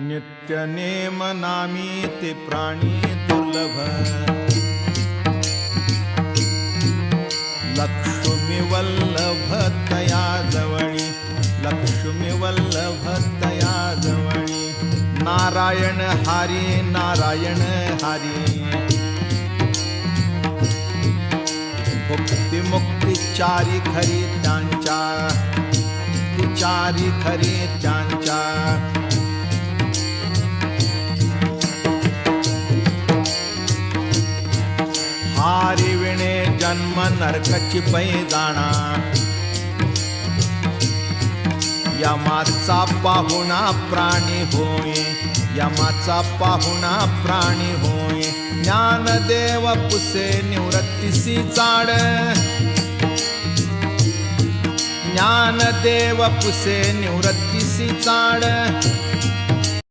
नित्य नेम नामी ते प्राणी दुर्लभ. लक्ष्मी वल्लभ तया जवळी लक्ष्मी वल्लभ तया जवळी. नारायण हरी नारायण हरी. भुक्ती मुक्ती चारी खरी त्यांच्या चारी खरी त्यांच्या. हारिविणे जन्म नरकची पै जाणा यमाचा पाहुणा प्राणी होय यमाचा पाहुणा प्राणी होय. ज्ञानदेव पुसे निवृत्तीसी चाड ज्ञानदेव पुसे निवृत्तीसी चाड